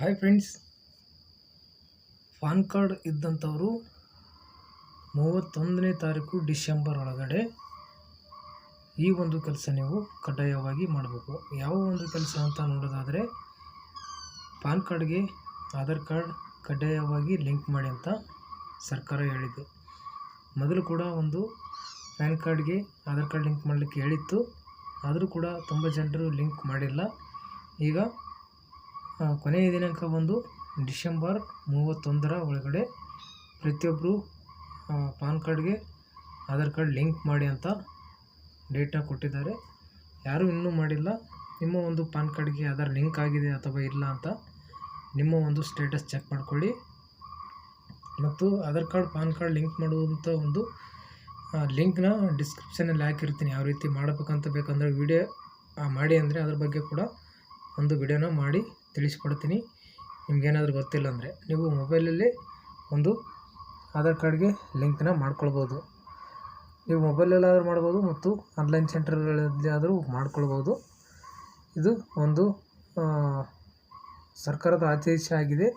Hi friends PAN card ಇದ್ದಂಥವರು ಮೂವತ್ತೊಂದನೇ ತಾರೀಕು ಡಿಸೆಂಬರ್ ಒಳಗಡೆ ಈ ಒಂದು ಕೆಲಸ ನೀವು ಕಡ್ಡಾಯವಾಗಿ ಮಾಡಬೇಕು. ಯಾವ ಒಂದು ಕೆಲಸ ಅಂತ ನೋಡೋದಾದರೆ ಪಾನ್ ಕಾರ್ಡ್ಗೆ ಆಧಾರ್ ಕಾರ್ಡ್ ಕಡ್ಡಾಯವಾಗಿ ಲಿಂಕ್ ಮಾಡಿ ಅಂತ ಸರ್ಕಾರ ಹೇಳಿದೆ. ಮೊದಲು ಕೂಡ ಒಂದು ಪ್ಯಾನ್ ಕಾರ್ಡ್ಗೆ ಆಧಾರ್ ಕಾರ್ಡ್ ಲಿಂಕ್ ಮಾಡಲಿಕ್ಕೆ ಹೇಳಿತ್ತು. ಆದರೂ ಕೂಡ ತುಂಬ ಜನರು ಲಿಂಕ್ ಮಾಡಿಲ್ಲ. ಈಗ ಕೊನೆಯ ದಿನಾಂಕ ಬಂದು ಡಿಸೆಂಬರ್ ಮೂವತ್ತೊಂದರ ಒಳಗಡೆ ಪ್ರತಿಯೊಬ್ಬರು ಪಾನ್ ಕಾರ್ಡ್ಗೆ ಆಧಾರ್ ಕಾರ್ಡ್ ಲಿಂಕ್ ಮಾಡಿ ಅಂತ ಡೇಟಾ ಕೊಟ್ಟಿದ್ದಾರೆ. ಯಾರೂ ಇನ್ನೂ ಮಾಡಿಲ್ಲ. ನಿಮ್ಮ ಒಂದು ಪಾನ್ ಕಾರ್ಡ್ಗೆ ಆಧಾರ್ ಲಿಂಕ್ ಆಗಿದೆ ಅಥವಾ ಇಲ್ಲ ಅಂತ ನಿಮ್ಮ ಒಂದು ಸ್ಟೇಟಸ್ ಚೆಕ್ ಮಾಡಿಕೊಳ್ಳಿ. ಮತ್ತು Aadhaar card, PAN card link ಮಾಡುವಂಥ ಒಂದು ಲಿಂಕ್ನ ಡಿಸ್ಕ್ರಿಪ್ಷನಲ್ಲಿ ಹಾಕಿರ್ತೀನಿ. ಯಾವ ರೀತಿ ಮಾಡಬೇಕಂತ ಬೇಕಂದರೆ ವಿಡಿಯೋ ಮಾಡಿ ಅಂದರೆ ಅದ್ರ ಬಗ್ಗೆ ಕೂಡ ಒಂದು ವಿಡಿಯೋನ ಮಾಡಿ ತಿಳಿಸ್ಕೊಡ್ತೀನಿ. ನಿಮಗೇನಾದರೂ ಗೊತ್ತಿಲ್ಲ ಅಂದರೆ ನೀವು ಮೊಬೈಲಲ್ಲಿ ಒಂದು ಆಧಾರ್ ಕಾರ್ಡ್ಗೆ ಲಿಂಕ್ನ ಮಾಡ್ಕೊಳ್ಬೋದು. ನೀವು ಮೊಬೈಲಲ್ಲಾದರೂ ಮಾಡ್ಬೋದು ಮತ್ತು ಆನ್ಲೈನ್ ಸೆಂಟರ್ಗಳಲ್ಲಿ ಆದರೂ ಮಾಡ್ಕೊಳ್ಬೋದು. ಇದು ಒಂದು ಸರ್ಕಾರದ ಆದೇಶ ಆಗಿದೆ.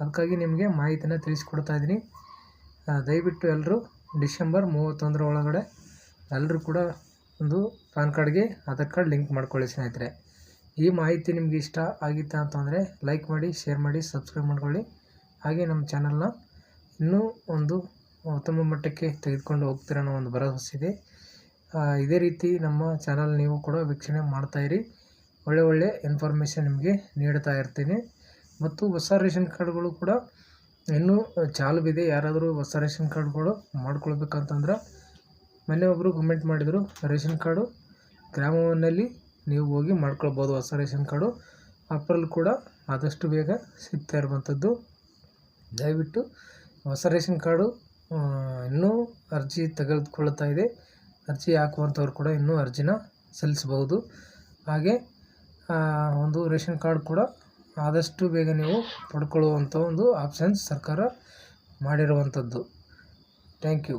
ಅದಕ್ಕಾಗಿ ನಿಮಗೆ ಮಾಹಿತಿನ ತಿಳಿಸ್ಕೊಡ್ತಾ ಇದ್ದೀನಿ. ದಯವಿಟ್ಟು ಎಲ್ಲರೂ ಡಿಸೆಂಬರ್ ಮೂವತ್ತೊಂದರ ಒಳಗಡೆ ಎಲ್ಲರೂ ಕೂಡ ಒಂದು ಪ್ಯಾನ್ ಕಾರ್ಡ್ಗೆ ಆಧಾರ್ ಕಾರ್ಡ್ ಲಿಂಕ್ ಮಾಡ್ಕೊಳ್ಳಿ ಸ್ನೇಹಿತರೆ. ಈ ಮಾಹಿತಿ ನಿಮಗೆ ಇಷ್ಟ ಆಗಿತ್ತಾ ಅಂತಂದರೆ ಲೈಕ್ ಮಾಡಿ ಶೇರ್ ಮಾಡಿ ಸಬ್ಸ್ಕ್ರೈಬ್ ಮಾಡ್ಕೊಳ್ಳಿ. ಹಾಗೆ ನಮ್ಮ ಚಾನಲ್ನ ಇನ್ನೂ ಒಂದು ಉತ್ತಮ ಮಟ್ಟಕ್ಕೆ ತೆಗೆದುಕೊಂಡು ಹೋಗ್ತೀರ ಅನ್ನೋ ಒಂದು ಭರವಸೆ ಇದೆ. ಇದೇ ರೀತಿ ನಮ್ಮ ಚಾನಲ್ ನೀವು ಕೂಡ ವೀಕ್ಷಣೆ ಮಾಡ್ತಾಯಿರಿ ಒಳ್ಳೆ ಒಳ್ಳೆ ಇನ್ಫಾರ್ಮೇಷನ್ ನಿಮಗೆ ನೀಡ್ತಾ ಇರ್ತೀನಿ. ಮತ್ತು ಹೊಸ ರೇಷನ್ ಕಾರ್ಡ್ಗಳು ಕೂಡ ಇನ್ನೂ ಚಾಲು ಇದೆ ಯಾರಾದರೂ ಹೊಸ ರೇಷನ್ ಕಾರ್ಡ್ಗಳು ಮಾಡ್ಕೊಳ್ಬೇಕಂತಂದ್ರೆ, ಮೊನ್ನೆ ಒಬ್ಬರು ಕಮೆಂಟ್ ಮಾಡಿದರು, ರೇಷನ್ ಕಾರ್ಡು ಗ್ರಾಮವನ್ನಲ್ಲಿ ನೀವು ಹೋಗಿ ಮಾಡ್ಕೊಳ್ಬೋದು ಹೊಸ ರೇಷನ್ ಕಾರ್ಡು. ಅಪ್ರಲ್ಲಿ ಕೂಡ ಆದಷ್ಟು ಬೇಗ ಸಿಗ್ತಾ ಇರುವಂಥದ್ದು. ದಯವಿಟ್ಟು ಹೊಸ ರೇಷನ್ ಕಾರ್ಡು ಇನ್ನೂ ಅರ್ಜಿ ತೆಗೆದುಕೊಳ್ತಾ ಇದೆ. ಅರ್ಜಿ ಹಾಕುವಂಥವ್ರು ಕೂಡ ಇನ್ನೂ ಅರ್ಜಿನ ಸಲ್ಲಿಸಬಹುದು. ಹಾಗೆ ಒಂದು ರೇಷನ್ ಕಾರ್ಡ್ ಕೂಡ ಆದಷ್ಟು ಬೇಗ ನೀವು ಪಡ್ಕೊಳ್ಳುವಂಥ ಒಂದು ಆಪ್ಷನ್ಸ್ ಸರ್ಕಾರ ಮಾಡಿರುವಂಥದ್ದು. Thank you.